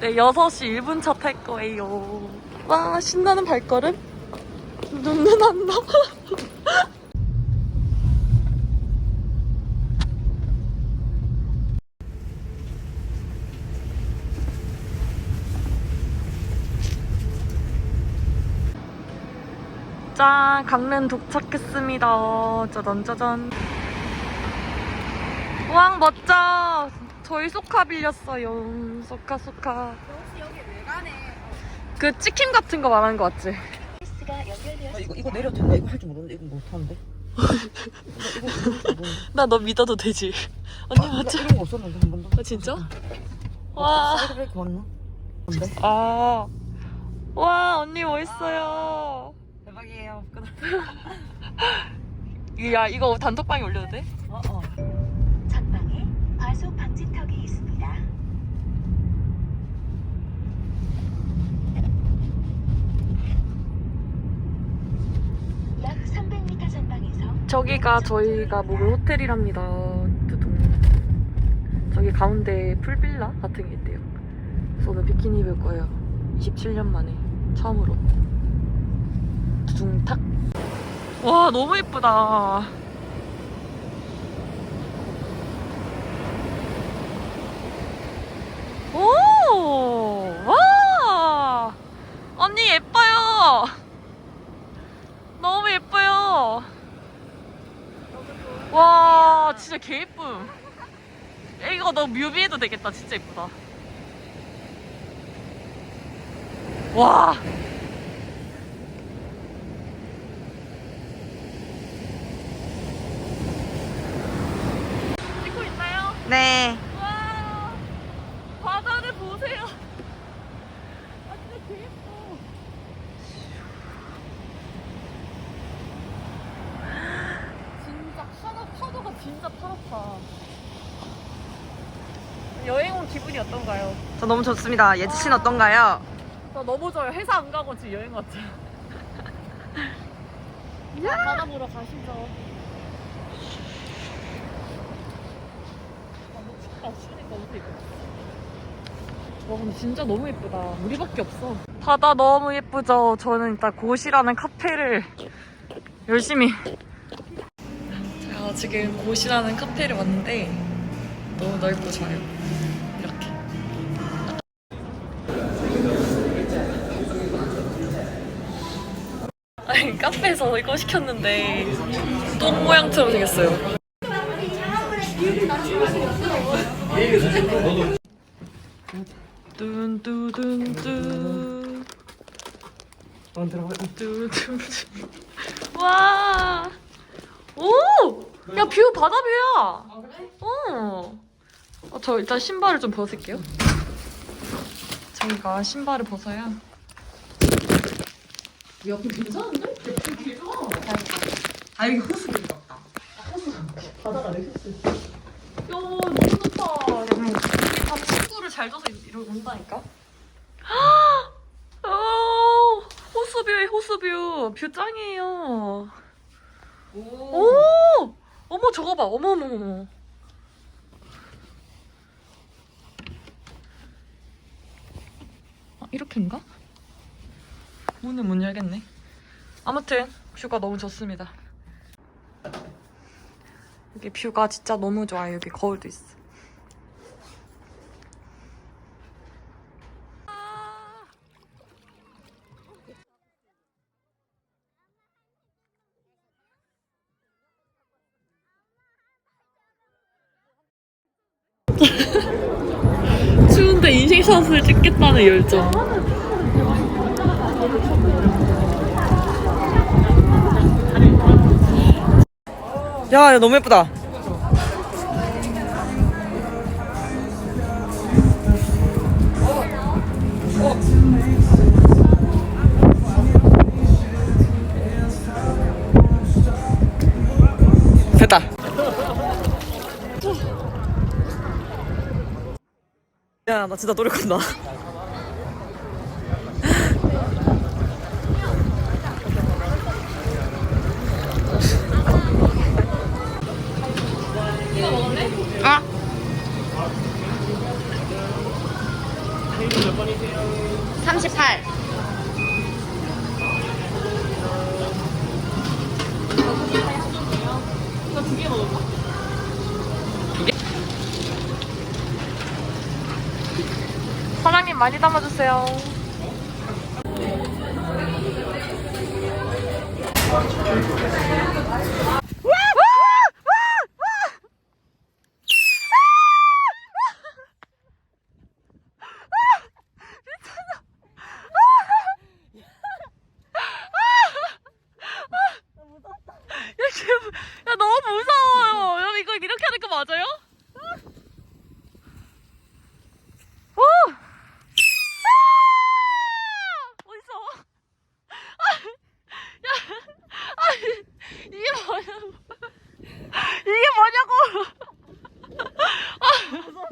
네, 6시 1분 차 탈 거예요. 와, 신나는 발걸음? 안 나. 짠, 강릉 도착했습니다. 짜잔, 짜잔. 우와, 멋져. 저희 소카 빌렸어요. 소카, 소카. 혹시 여기 왜 가네? 그 치킨 같은 거 말하는 거 맞지? 아, 이거 이거 내려도 된다. 이거 할 줄 모르는데 이거 못 하는데. 이거 이거 할줄 모르는데. 나 너 믿어도 되지? 언니 아? 나 이런 거 없었는데 한 번도. 아, 진짜? 와. 사이드 브레이크 맞나? 뭔데? 아. 와, 언니 멋있어요. 대박이에요. 야, 이거 단톡방에 올려도 돼? 어 어. 전방에 과속 방지턱이 있습니다. 약 300m 전방에서 저기가 저희가 묵을 호텔이랍니다. 저기 가운데 풀빌라 같은 게 있대요. 그래서 오늘 비키니 입을 거예요. 27년 만에 처음으로. 두둥탁. 와 너무 예쁘다. 오! 와! 언니 예뻐요. 너무 예뻐요. 와 진짜 개 예쁨 이거 너 뮤비해도 되겠다 진짜 예쁘다 와 찍고 있나요? 네. 와 바다를 보세요 아 진짜 개 예뻐 진짜 파도, 파도가 진짜 파랗다. 여행 온 기분이 어떤가요? 저 너무 좋습니다. 예지 씨는 어떤가요? 저 너무 좋아요. 회사 안 가고 지금 여행 왔죠. 야 바다 보러 가시죠. 아, 너 춥다 추우니까 옷 입어. 와 근데 진짜 너무 예쁘다. 우리밖에 없어. 바다 너무 예쁘죠. 저는 일단 고시라는 카페를 열심히 지금 고시라는 카페를 왔는데 너무 넓고 좋아요 이렇게 아니 카페에서 이거 시켰는데 똥 모양처럼 생겼어요 뚠뚜둔뚜 안 들어가. 뚜뚜 와! 오! 야, 뷰 바다 뷰야! 어. 어, 저 일단 신발을 좀 벗을게요. 저희가 신발을 벗어야. 야, 그 괜찮은데? 아 여기 호수 같다. 바다가 내 혔어. 야, 너무 좋다. 야, 다 친구를 잘 둬서 이러고 온다니까? 오, 호수뷰에 호수뷰. 뷰 짱이에요. 오! 어머, 저거 봐. 어머, 어머, 어머. 아, 이렇게인가? 문은 못 열겠네. 아무튼, 뷰가 너무 좋습니다. 여기 뷰가 진짜 너무 좋아요. 여기 거울도 있어. 추운데 인생샷을 찍겠다는 열정. 야, 야 너무 예쁘다. 됐 야, 나 진짜 노력한다. 이거 이거 두 개 먹을까? 많이 담아주세요. 야, 너무 무서워요. 여러분 이거 이렇게 하는 거 맞아요? 오! 아! 어디서? 아! 야, 아니 이게 뭐냐고? 이게 뭐냐고? 아, 어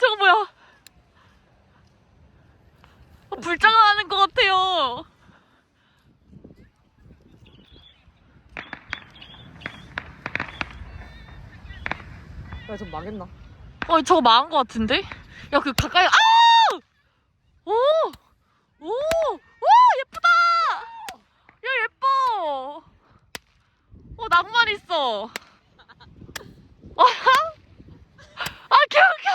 저거 뭐야? 어, 불장난하는 것 같아요. 야, 좀 망했나? 어, 저거 망한 것 같은데? 야, 그 가까이, 아! 오! 오! 오! 예쁘다! 야, 예뻐! 어, 낭만 있어. 아, 아 개웃겨!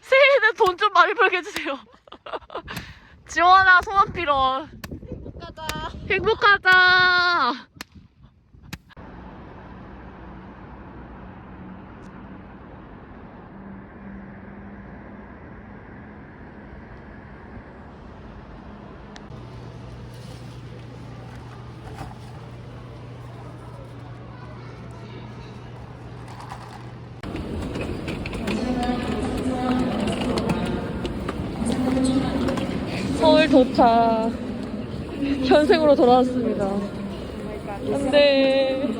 새해에는 돈 좀 많이 해주세요. 지원아, 소원 빌어. 행복하자. 행복하자. 서울 도착. 현생으로 돌아왔습니다. 안 돼.